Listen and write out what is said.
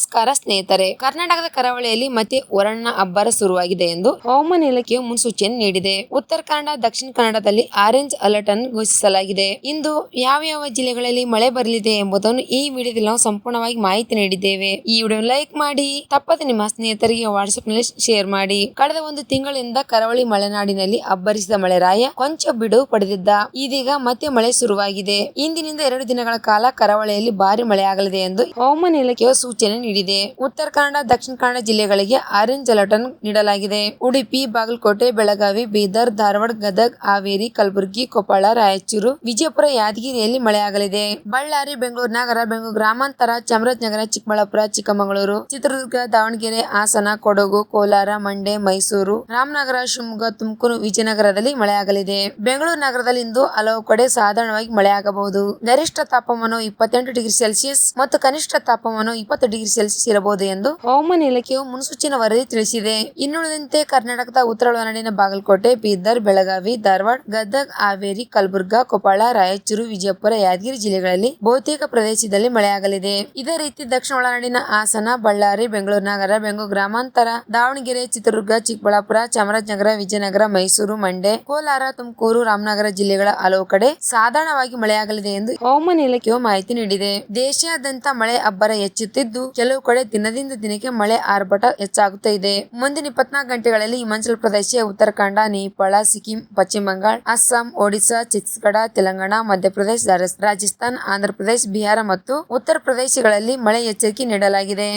ನಮಸ್ಕಾರ ಸ್ನೇಹಿತರೆ. ಕರ್ನಾಟಕದ ಕರಾವಳಿಯಲ್ಲಿ ಮತ್ತೆ ಒರಣ್ಣ ಅಬ್ಬರ ಶುರುವಾಗಿದೆ ಎಂದು ಹವಾಮಾನ ಇಲಾಖೆಯು ಮುನ್ಸೂಚನೆ ನೀಡಿದೆ. ಉತ್ತರ ಕನ್ನಡ, ದಕ್ಷಿಣ ಕನ್ನಡದಲ್ಲಿ ಆರೆಂಜ್ ಅಲರ್ಟ್ ಅನ್ನು ಘೋಷಿಸಲಾಗಿದೆ. ಇಂದು ಯಾವ ಯಾವ ಜಿಲ್ಲೆಗಳಲ್ಲಿ ಮಳೆ ಬರಲಿದೆ ಎಂಬುದನ್ನು ಈ ವಿಡಿಯೋದಲ್ಲಿ ನಾವು ಸಂಪೂರ್ಣವಾಗಿ ಮಾಹಿತಿ ನೀಡಿದ್ದೇವೆ. ಈ ವಿಡಿಯೋ ಲೈಕ್ ಮಾಡಿ, ತಪ್ಪದೆ ನಿಮ್ಮ ಸ್ನೇಹಿತರಿಗೆ ವಾಟ್ಸ್ಆಪ್ನಲ್ಲಿ ಶೇರ್ ಮಾಡಿ. ಕಳೆದ ಒಂದು ತಿಂಗಳಿಂದ ಕರಾವಳಿ ಮಲೆನಾಡಿನಲ್ಲಿ ಅಬ್ಬರಿಸಿದ ಮಳೆರಾಯ ಕೊಂಚ ಬಿಡುವು ಪಡೆದಿದ್ದ. ಇದೀಗ ಮತ್ತೆ ಮಳೆ ಶುರುವಾಗಿದೆ. ಇಂದಿನಿಂದ ಎರಡು ದಿನಗಳ ಕಾಲ ಕರಾವಳಿಯಲ್ಲಿ ಭಾರಿ ಮಳೆಯಾಗಲಿದೆ ಎಂದು ಹವಾಮಾನ ಇಲಾಖೆಯು ಸೂಚನೆ ನೀಡಿದೆ. ಉತ್ತರ ಕನ್ನಡ, ದಕ್ಷಿಣ ಕನ್ನಡ ಜಿಲ್ಲೆಗಳಿಗೆ ಆರೆಂಜ್ ಅಲರ್ಟ್ ನೀಡಲಾಗಿದೆ. ಉಡುಪಿ, ಬಾಗಲಕೋಟೆ, ಬೆಳಗಾವಿ, ಬೀದರ್, ಧಾರವಾಡ, ಗದಗ್, ಹಾವೇರಿ, ಕಲಬುರಗಿ, ಕೊಪ್ಪಳ, ರಾಯಚೂರು, ವಿಜಯಪುರ ಯಾದಗಿರಿಯಲ್ಲಿ ಮಳೆಯಾಗಲಿದೆ. ಬಳ್ಳಾರಿ, ಬೆಂಗಳೂರು, ನಗರ, ಬೆಂಗಳೂರು ಗ್ರಾಮಾಂತರ ಚಾಮರಾಜನಗರ ಚಿಕ್ಕಬಳ್ಳಾಪುರ, ಚಿಕ್ಕಮಗಳೂರು, ಚಿತ್ರದುರ್ಗ, ದಾವಣಗೆರೆ, ಹಾಸನ, ಕೊಡಗು, ಕೋಲಾರ, ಮಂಡ್ಯ, ಮೈಸೂರು, ರಾಮನಗರ, ಶಿವಮೊಗ್ಗ, ತುಮಕೂರು, ವಿಜಯನಗರದಲ್ಲಿ ಮಳೆಯಾಗಲಿದೆ. ಬೆಂಗಳೂರು ನಗರದಲ್ಲಿ ಇಂದು ಹಲವು ಕಡೆ ಸಾಧಾರಣವಾಗಿ ಮಳೆಯಾಗಬಹುದು. ಗರಿಷ್ಠ ತಾಪಮಾನ ಇಪ್ಪತ್ತೆಂಟು ಡಿಗ್ರಿ ಸೆಲ್ಸಿಯಸ್ ಮತ್ತು ಕನಿಷ್ಠ ತಾಪಮಾನ ಇಪ್ಪತ್ತು ಡಿಗ್ರಿ ಸೆಲ್ಸಿಯಸ್ ಇರಬಹುದು ಎಂದು ಹವಾಮಾನ ಇಲಾಖೆಯು ಮುನ್ಸೂಚನೆ ವರದಿ ತಿಳಿಸಿದೆ. ಇನ್ನುಳಿದಂತೆ ಕರ್ನಾಟಕದ ಉತ್ತರ ಒಳನಾಡಿನ ಬಾಗಲಕೋಟೆ ಬೀದರ್ ಬೆಳಗಾವಿ ಧಾರವಾಡ ಗದಗ್ ಹಾವೇರಿ ಕಲಬುರ್ಗ ಕೊಪ್ಪಳ ರಾಯಚೂರು ವಿಜಯಪುರ ಯಾದಗಿರಿ ಜಿಲ್ಲೆಗಳಲ್ಲಿ ಬಹುತೇಕ ಪ್ರದೇಶದಲ್ಲಿ ಮಳೆಯಾಗಲಿದೆ. ಇದೇ ರೀತಿ ದಕ್ಷಿಣ ಒಳನಾಡಿನ ಹಾಸನ ಬಳ್ಳಾರಿ ಬೆಂಗಳೂರು ನಗರ ಬೆಂಗಳೂರು ಗ್ರಾಮಾಂತರ ದಾವಣಗೆರೆ ಚಿತ್ರದುರ್ಗ ಚಿಕ್ಕಬಳ್ಳಾಪುರ ಚಾಮರಾಜನಗರ ವಿಜಯನಗರ ಮೈಸೂರು ಮಂಡ್ಯ ಕೋಲಾರ ತುಮಕೂರು ರಾಮನಗರ ಜಿಲ್ಲೆಗಳ ಹಲವು ಕಡೆ ಸಾಧಾರಣವಾಗಿ ಮಳೆಯಾಗಲಿದೆ ಎಂದು ಹವಾಮಾನ ಇಲಾಖೆಯು ಮಾಹಿತಿ ನೀಡಿದೆ. ದೇಶಾದ್ಯಂತ ಮಳೆ ಅಬ್ಬರ ಹೆಚ್ಚುತ್ತಿದ್ದು ಕೆಲವು ಕಡೆ ದಿನದಿಂದ ದಿನಕ್ಕೆ ಮಳೆ ಆರ್ಭಟ ಹೆಚ್ಚಾಗುತ್ತಾ ಇದೆ. ಮುಂದಿನ ಇಪ್ಪತ್ನಾಲ್ಕು ಗಂಟೆಗಳಲ್ಲಿ ಹಿಮಾಚಲ ಪ್ರದೇಶ, ಉತ್ತರಾಖಂಡ, ನೇಪಾಳ, ಸಿಕ್ಕಿಂ, ಪಶ್ಚಿಮ ಬಂಗಾಳ, ಅಸ್ಸಾಂ, ಒಡಿಶಾ, ಛತ್ತೀಸ್ಗಢ, ತೆಲಂಗಾಣ, ಮಧ್ಯಪ್ರದೇಶ, ರಾಜಸ್ಥಾನ್ ಆಂಧ್ರಪ್ರದೇಶ ಬಿಹಾರ ಮತ್ತು ಉತ್ತರ ಪ್ರದೇಶಗಳಲ್ಲಿ ಮಳೆ ಎಚ್ಚರಿಕೆ ನೀಡಲಾಗಿದೆ.